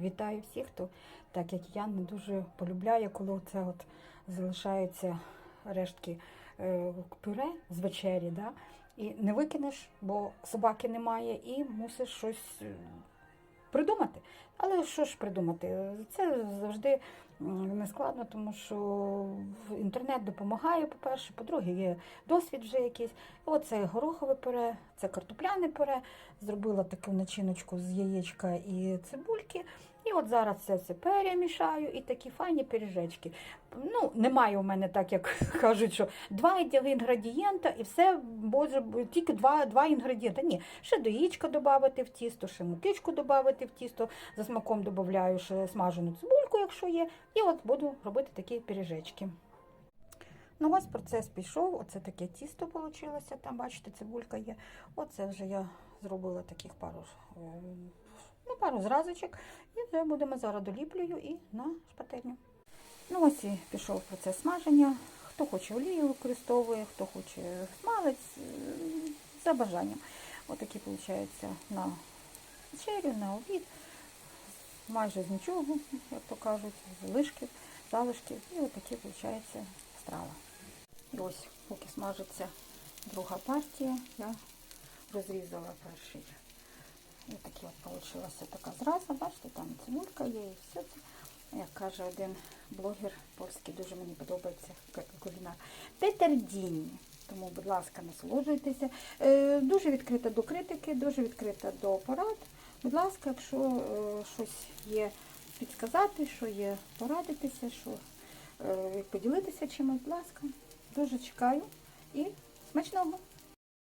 Вітаю всіх, хто, так як я, не дуже полюбляє, коли це от залишаються рештки е, пюре з вечері, да? і не викинеш, бо собаки немає, і мусиш щось е, придумати. Але що ж придумати? Це завжди не складно, тому що інтернет допомагає, по-перше, по-друге, є досвід вже якийсь. Оце горохове пюре, це картопляне пюре. Зробила таку начиночку з яєчка і цибульки. І от зараз це все перемішаю і такі файні пиріжечки. Ну, немає у мене так, як кажуть, що два інгредієнта і все, боже, тільки два, два інгредієнта. Ні, ще до яєчка додати в тісто, ще мукичку додати в тісто, за смаком додаю ще смажену цибульку, якщо є. І от буду робити такі пиріжечки. Ну, ось процес пішов. Оце таке тісто вийшло. Там, бачите, цибулька є. Оце вже я зробила таких пару, е, пару зразочок. І вже будемо зараз доліплюю і на шпательню. Ну, ось і пішов процес смаження. Хто хоче олію використовує, хто хоче смалець, е, за бажанням. Отакі, виходить, на вечерю, на обід. Майже з нічого, як то кажуть, з лишків, залишків. І отакі, виходить, страва. І ось, поки смажиться друга партія, я розрізала перший. Вийшла така зраза, бачите, там цибулька є і все це. Як каже один блогер польський, дуже мені подобається кулінар. Петер Дінні. Тому, будь ласка, насолоджуйтеся. Е, дуже відкрита до критики, дуже відкрита до порад. Будь ласка, якщо е, щось є підказати, що є порадитися, що е, поділитися чимось, будь ласка, дуже чекаю і смачного!